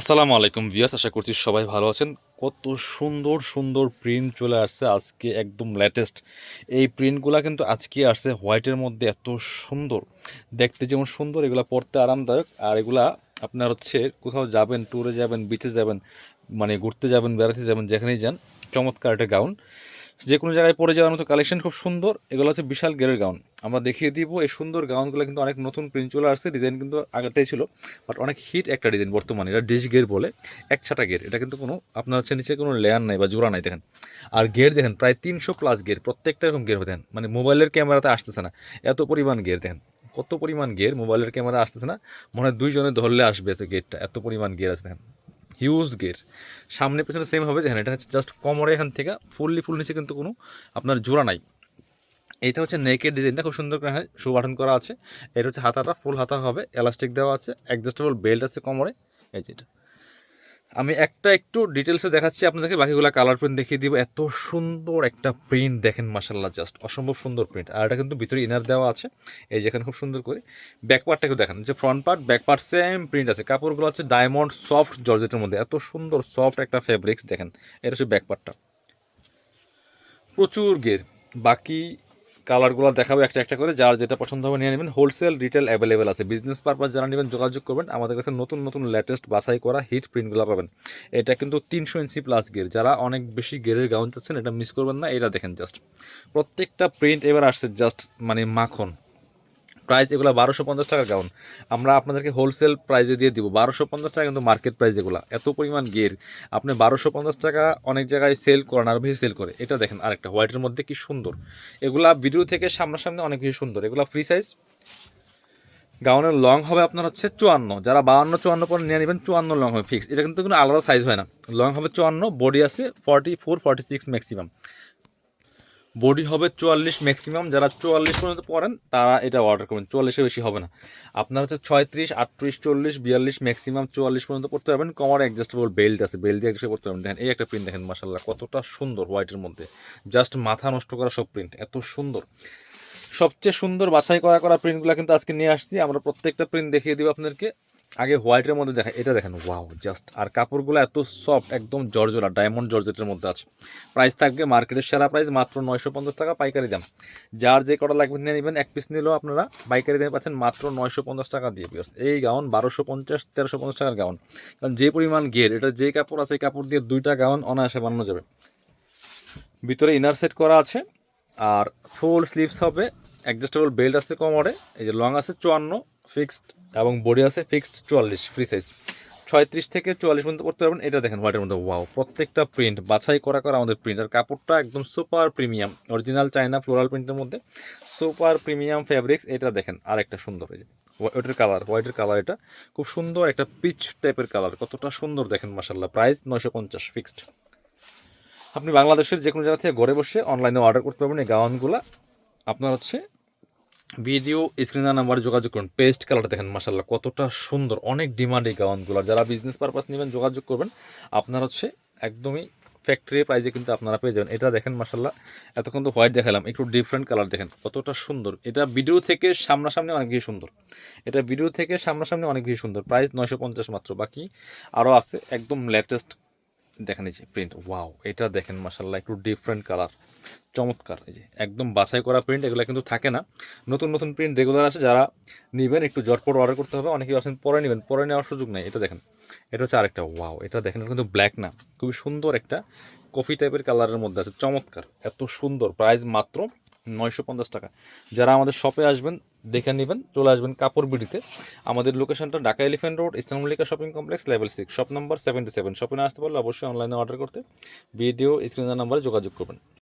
আসসালামু আলাইকুম ভিয়াস আশা করছি সবাই ভালো আছেন। কত সুন্দর সুন্দর প্রিন্ট চলে আসছে আজকে একদম লেটেস্ট এই প্রিন্টগুলো কিন্তু আজকে আসছে হোয়াইটের মধ্যে এত সুন্দর। দেখতে যেমন সুন্দর, এগুলো পড়তে আরামদায়ক। আর এগুলা আপনার হচ্ছে কোথাও যাবেন ট্যুরে যাবেন বিচে যাবেন মানে ঘুরতে যাবেন, বেড়াতে যাবেন, যেখানেই যান, চমৎকার একটা গাউন যে কোনো জায়গায় পরে যাওয়ার মতো কালেকশন খুব সুন্দর, এগুলো হচ্ছে বিশাল গেরের গাউন আমরা দেখিয়ে দিব, এই সুন্দর গাউনগুলো কিন্তু অনেক নতুন প্রিন্ট চলে আসছে ডিজাইন কিন্তু আগেরটাই ছিল বাট অনেক হিট একটা ডিজাইন বর্তমানে, এটা ডিশ গের বলে, এক ছাটা গের এটা কিন্তু কোনো, আপনার হচ্ছে নিচে কোনো লেয়ার নাই বা জোড়া নাই, দেখেন। আর গের দেখেন, প্রায় তিনশো প্লাস গের প্রত্যেকটা এরকম গের দেখেন। মানে মোবাইলের ক্যামেরাতে আসতেছে না, এত পরিমাণ গের দেখেন। কত পরিমাণ গের মোবাইলের ক্যামেরা আসতেছে না, মনে হয় দুইজনে ধরলে আসবে এত গেটটা এত পরিমাণ গের আছে, দেখেন। হিউজ গের সামনে পেছনে সেম হবে যেখানে এটা হচ্ছে জাস্ট কমরে এখান থেকে ফুললি ফুল নিচে কিন্তু কোনো আপনার জোড়া নাই। এটা হচ্ছে নেকের ডিজাইনটা খুব সুন্দর করে শু বাটন করা আছে। এটা হচ্ছে হাতাটা ফুল হাতা হবে এলাস্টিক দেওয়া আছে অ্যাডজাস্টেবল বেল্ট আছে কোমরে। এই যেটা আমি একটা একটু ডিটেলসে দেখাচ্ছি আপনাদেরকে, বাকিগুলো কালার প্রিন্ট দেখিয়ে দিব। এত সুন্দর একটা প্রিন্ট দেখেন মাসাল্লাহ জাস্ট অসম্ভব সুন্দর প্রিন্ট আর এটা কিন্তু ভিতরে ইনার দেওয়া আছে। এই যেখানে খুব সুন্দর করে ব্যাক পার্টটাকে দেখেন। যে front part back part same print আছে। কাপড়গুলো হচ্ছে ডায়মন্ড সফট জর্জেটের মধ্যে। এত সুন্দর সফট একটা ফেব্রিক্স দেখেন। এটা হচ্ছে ব্যাক পার্টটা প্রচুর গের বাকি কালারগুলো দেখাবো একটা একটা করে। যার যেটা পছন্দ হবে নিয়ে নেবেন। হোলসেল রিটেল অ্যাভেলেবেল আছে। বিজনেস পারপাস যারা নেবেন, যোগাযোগ করবেন। আমাদের কাছে নতুন নতুন লেটেস্ট বাছাই করা হিট প্রিন্টগুলো পাবেন। এটা কিন্তু তিনশো ইঞ্চি প্লাস গের যারা অনেক বেশি গেরের গাউন চাচ্ছেন, এটা মিস করবেন না। এটা দেখেন জাস্ট প্রত্যেকটা প্রিন্ট এবার আসছে জাস্ট মানে মাখন। প্রাইস এগুলো বারোশো পঞ্চাশ টাকার গাউন আমরা আপনাদেরকে হোলসেল প্রাইজে দিয়ে দিব। বারোশো পঞ্চাশ টাকা কিন্তু মার্কেট প্রাইস এগুলো। এত পরিমাণ গের আপনি বারোশো পঞ্চাশ টাকা অনেক জায়গায় সেল করেন আর বেশি সেল করে। এটা দেখেন আরেকটা। হোয়াইটের মধ্যে কি সুন্দর। এগুলা ভিডিও থেকে সামনাসামনি অনেক বেশি সুন্দর। এগুলো ফ্রি সাইজ গাউনের লং হবে আপনার হচ্ছে চুয়ান্ন। যারা বাউন্ন, চুয়ান্ন পরে নিয়ে নেবেন, চুয়ান্ন লং হবে ফিক্স এটা কিন্তু কোনো আলাদা সাইজ হয় না। লং হবে চুয়ান্ন বডি আছে forty four forty six maximum body হবে চুয়াল্লিশ ম্যাক্সিমাম যারা চুয়াল্লিশ পর্যন্ত পড়েন, তারা এটা অর্ডার করবেন। চুয়াল্লিশে বেশি হবে না। আপনার হচ্ছে ছয়ত্রিশ, আটত্রিশ, চল্লিশ, বিয়াল্লিশ ম্যাক্সিমাম চুয়াল্লিশ পর্যন্ত পড়তে পারবেন। কমার অ্যাডজাস্টেবল বেল্ট আছে। বেল্ট দিয়ে অ্যাডজাস্ট করতে পারবেন। দেখেন, এই একটা প্রিন্ট দেখেন মাসাল্লাহ কতটা সুন্দর হোয়াইটের মধ্যে। জাস্ট মাথা নষ্ট করা সব প্রিন্ট এত সুন্দর। সবচেয়ে সুন্দর বাছাই করা করা প্রিন্টগুলো কিন্তু আজকে নিয়ে আসছি। আমরা প্রত্যেকটা প্রিন্ট দেখিয়ে দিব আপনাদেরকে। আগে হোয়াইটের মধ্যে দেখা, এটা দেখেন ওয়াও জাস্ট আর কাপড়গুলো এত সফট একদম জর্জরা ডায়মন্ড জর্জেটের মধ্যে আছে। প্রাইস থাকবে মার্কেটের সেরা প্রাইস মাত্র নয়শো পঞ্চাশ টাকা পাইকারি দাম। যার যে কটা লাগবে নিয়ে নেবেন, এক পিস নিলেও আপনারা পাইকারি দামে পাচ্ছেন মাত্র নয়শো পঞ্চাশ টাকা দিয়ে বিয়ার্স এই গাউন বারোশো পঞ্চাশ, তেরোশো পঞ্চাশ টাকার গাউন কারণ যে পরিমাণ গের এটা যে কাপড় আছে, এই কাপড় দিয়ে দুইটা গাউন অনায়াসে বানানো যাবে। ভিতরে ইনার সেট করা আছে, আর ফুল স্লিভস হবে অ্যাডজাস্টেবল বেল্ট আছে কমরে, এই যে লং আছে, চুয়ান্ন ফিক্সড এবং বডি আছে ফিক্সড চুয়াল্লিশ ফ্রি সাইজ ছয়ত্রিশ থেকে চুয়াল্লিশ পর্যন্ত পড়তে পারবেন। এটা দেখেন হোয়াইটের মধ্যে ওয়াও প্রত্যেকটা প্রিন্ট বাছাই করা করা আমাদের প্রিন্ট আর কাপড়টা একদম super premium original China floral প্রিন্টের মধ্যে সুপার প্রিমিয়াম ফ্যাব্রিক্স এটা দেখেন আর একটা সুন্দর যে ওইটার কালার হোয়াইটের কালার এটা। খুব সুন্দর একটা পিচ টাইপের কালার কতটা সুন্দর দেখেন মাসাল্লাহ প্রাইস নয়শো পঞ্চাশ ফিক্সড আপনি বাংলাদেশের যে কোনো জায়গা থেকে ঘরে বসে অনলাইনে অর্ডার করতে পারবেন এই গাউনগুলো। আপনার হচ্ছে ভিডিও স্ক্রিনার নাম্বারে যোগাযোগ করুন। পেস্ট কালারটা দেখেন মাসাল্লাহ কতটা সুন্দর, অনেক ডিমান্ড এই গাউনগুলো। যারা বিজনেস পারপাস নেবেন, যোগাযোগ করবেন, আপনার হচ্ছে একদমই ফ্যাক্টরি প্রাইজে কিন্তু আপনারা পেয়ে যাবেন। এটা দেখেন মাসাল্লাহ এতক্ষণ তো হোয়াইট দেখালাম, একটু ডিফারেন্ট কালার দেখেন, কতটা সুন্দর। এটা ভিডিও থেকে সামনাসামনি অনেক বেশি সুন্দর। এটা ভিডিও থেকে সামনাসামনি অনেক বেশি সুন্দর। প্রাইস নয়শো পঞ্চাশ মাত্র, বাকি আরও আছে, একদম লেটেস্ট দেখেন এই যে প্রিন্ট ওয়াও এটা দেখেন মাসাল্লাহ একটু ডিফারেন্ট কালার চমৎকার, এই যে একদম বাছাই করা প্রিন্ট এগুলো কিন্তু থাকে না। নতুন নতুন প্রিন্ট রেগুলার আছে, যারা নেবেন, একটু জটপট অর্ডার করতে হবে, অনেকেই আছেন পরে নেবেন, পরে নেওয়ার সুযোগ নেই, এটা দেখেন, এটা হচ্ছে আরেকটা ওয়াও এটা দেখেন কিন্তু ব্ল্যাক না, খুবই সুন্দর একটা কফি টাইপের কালারের মধ্যে আছে, চমৎকার, এত সুন্দর প্রাইস মাত্র নয়শো পঞ্চাশ টাকা। যারা আমাদের শপে আসবেন দেখে নেবেন, চলে আসবেন কাপড় বিডিতে। আমাদের লোকেশনটা Dhaka Elephant Road Eastern Mallika shopping complex level six shop number seventy seven shopping আসতে পারলে অবশ্যই অনলাইনে অর্ডার করতে। ভিডিও স্ক্রিনার নাম্বারে যোগাযোগ করবেন।